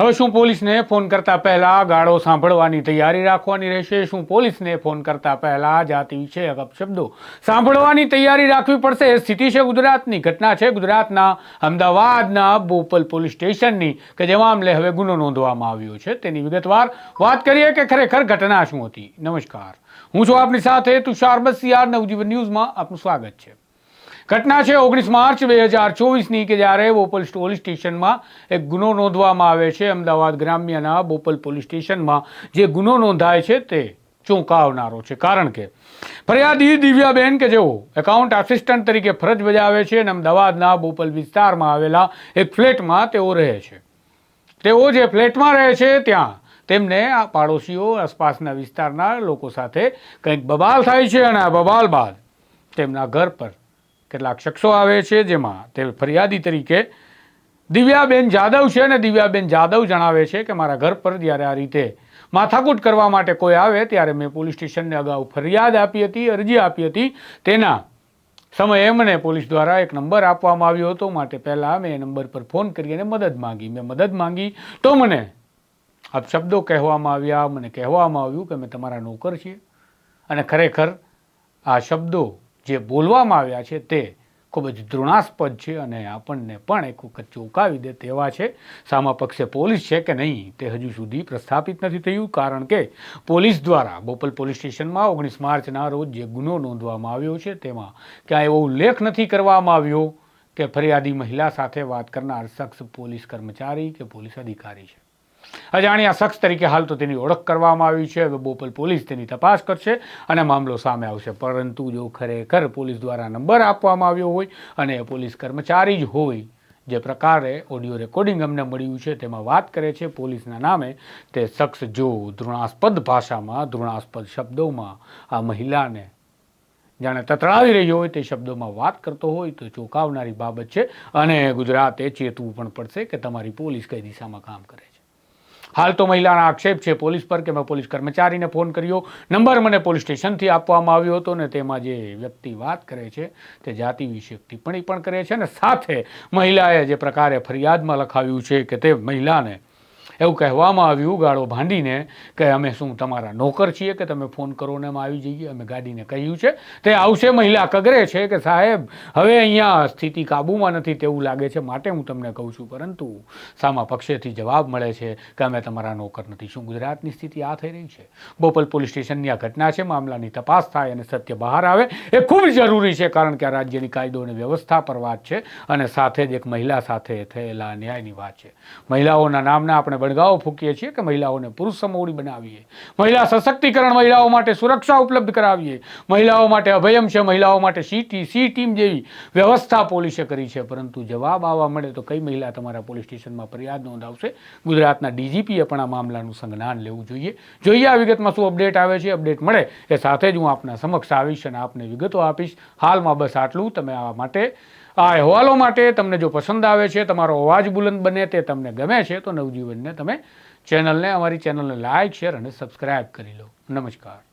હવે શું પોલીસને ફોન કરતા પહેલા ગાળો સાંભળવાની તૈયારી રાખવાની રહેશે? શું પોલીસને ફોન કરતા પહેલા જાતિ વિશે અપશબ્દો સાંભળવાની તૈયારી રાખવી પડશે. એ સ્થિતિ છે ગુજરાતની. ઘટના છે ગુજરાતના અમદાવાદના બોપલ પોલીસ સ્ટેશનની કે જે મામલે હવે ગુનો નોંધવામાં આવ્યો છે. તેની વિગતવાર વાત કરીએ કે ખરેખર ઘટના શું હતી? નમસ્કાર. હું છું આપની સાથે તુષાર બસિયાર. નવજીવન ન્યૂઝમાં આપનું સ્વાગત છે. ઘટના છે ઓગણીસ માર્ચ બે હજાર ચોવીસની કે જ્યારે બોપલ પોલીસ સ્ટેશનમાં એક ગુનો નોંધવામાં આવે છે. અમદાવાદ ગ્રામ્યના બોપલ પોલીસ સ્ટેશનમાં જે ગુનો નોંધાય છે તે ચોંકાવનારો છે. કારણ કે ફરિયાદી દિવ્યાબેન કે જેઓ એકાઉન્ટ આસિસ્ટન્ટ તરીકે ફરજ બજાવે છે અને અમદાવાદના બોપલ વિસ્તારમાં આવેલા એક ફ્લેટમાં તેઓ રહે છે. તેઓ જે ફ્લેટમાં રહે છે ત્યાં તેમને આ પાડોશીઓ આસપાસના વિસ્તારના લોકો સાથે કંઈક બબાલ થાય છે અને આ બબાલ બાદ તેમના ઘર પર કેટલાક શખ્સો આવે છે, જેમાં તે ફરિયાદી તરીકે દિવ્યાબેન જાદવ છે અને દિવ્યાબેન જાદવ જણાવે છે કે મારા ઘર પર જ્યારે આ રીતે માથાકૂટ કરવા માટે કોઈ આવે, ત્યારે મેં પોલીસ સ્ટેશનને અગાઉ ફરિયાદ આપી હતી, અરજી આપી હતી. તેના સમયે મને પોલીસ દ્વારા એક નંબર આપવામાં આવ્યો હતો. માટે પહેલાં મેં એ નંબર પર ફોન કરી અને મદદ માંગી. મેં મદદ માંગી તો મને અપશબ્દો કહેવામાં આવ્યા. મને કહેવામાં આવ્યું કે અમે તમારા નોકર છીએ અને ખરેખર આ શબ્દો જે બોલવામાં આવ્યા છે તે ખૂબ જ દ્રોણાસ્પદ છે અને આપણને પણ એક વખત ચોંકાવી દે તેવા છે. સામા પક્ષે પોલીસ છે કે નહીં તે હજુ સુધી પ્રસ્થાપિત નથી થયું, કારણ કે પોલીસ દ્વારા બોપલ પોલીસ સ્ટેશનમાં ઓગણીસ માર્ચના રોજ જે ગુનો નોંધવામાં આવ્યો છે તેમાં ક્યાંય એવો ઉલ્લેખ નથી કરવામાં આવ્યો કે ફરિયાદી મહિલા સાથે વાત કરનાર શખ્સ પોલીસ કર્મચારી કે પોલીસ અધિકારી છે. અજાણ્યા શખ્સ તરીકે હાલ તો તેની ઓળખ કરવામાં આવી છે. હવે બોપલ પોલીસ તેની તપાસ કરશે અને મામલો સામે આવશે. પરંતુ જો ખરેખર પોલીસ દ્વારા નંબર આપવામાં આવ્યો હોય અને પોલીસ કર્મચારી જ હોય, જે પ્રકારે ઓડિયો રેકોર્ડિંગ અમને મળ્યું છે, તેમાં વાત કરે છે, પોલીસના નામે તે શખ્સ જો ધૃણાસ્પદ ભાષામાં, ધૃણાસ્પદ શબ્દોમાં આ મહિલાને જાણે તતડાવી રહ્યો હોય, તે શબ્દોમાં વાત કરતો હોય, તો ચોંકાવનારી બાબત છે અને ગુજરાતે ચેતવું પણ પડશે કે તમારી પોલીસ કઈ દિશામાં કામ કરે છે. હાલ તો મહિલાના આક્ષેપ છે પોલીસ પર કે મેં પોલીસ કર્મચારીને ફોન કર્યો. નંબર મને પોલીસ સ્ટેશનથી આપવામાં આવ્યો હતો ને તેમાં જે વ્યક્તિ વાત કરે છે તે જાતિ વિશે ટિપ્પણી પણ કરે છે અને સાથે મહિલાએ જે પ્રકારે ફરિયાદમાં લખાવ્યું છે કે તે મહિલાને એવું કહેવામાં આવ્યું ગાળો ભાંડીને કે અમે શું તમારા નોકર છીએ કે તમે ફોન કરો ને આવી જઈએ, અમે ગાડીને કહ્યું છે. તે આવશે મહિલા કગરે છે કે સાહેબ, હવે અહીંયા સ્થિતિ કાબૂમાં નથી તેવું લાગે છે માટે હું તમને કહું છું. પરંતુ સામા પક્ષેથી જવાબ મળે છે કે અમે તમારા નોકર નથી. શું ગુજરાતની સ્થિતિ આ થઈ રહી છે? બોપલ પોલીસ સ્ટેશનની આ ઘટના છે, મામલાની તપાસ થાય અને સત્ય બહાર આવે એ ખૂબ જરૂરી છે કારણ કે આ રાજ્યની કાયદો અને વ્યવસ્થા પર વાત છે અને સાથે જ એક મહિલા સાથે થયેલા અન્યાયની વાત છે. મહિલાઓના નામના આપણે બળગાઓ ફૂકીએ છીએ કે મહિલાઓને પુરુષ સમોવડી બનાવીએ. મહિલા સશક્તિકરણ મહિલાઓ માટે સુરક્ષા ઉપલબ્ધ કરાવીએ. મહિલાઓ માટે અભયમ છે, મહિલાઓ માટે સીટી, સી ટીમ જેવી વ્યવસ્થા પોલીસે કરી છે. પરંતુ જવાબ આવવા મળે તો કઈ મહિલા તમારા પોલીસ સ્ટેશનમાં ફરિયાદ નોંધાવશે? ગુજરાતના ડીજીપીએ પણ આ મામલાનું સંજ્ઞાન લેવું જોઈએ. જોઈએ આ વિગતમાં શું અપડેટ આવે છે. અપડેટ મળે એ સાથે જ હું આપના સમક્ષ આવીશ અને આપને વિગતો આપીશ. હાલમાં બસ આટલું. તમે આ માટે આ અહેવાલો માટે તમને જો પસંદ આવે છે, તમારો અવાજ બુલંદ બને તે તમને ગમે છે, તો નવજીવનને તમે ચેનલને, અમારી ચેનલને લાઇક શેર અને સબસ્ક્રાઇબ કરી લો. નમસ્કાર.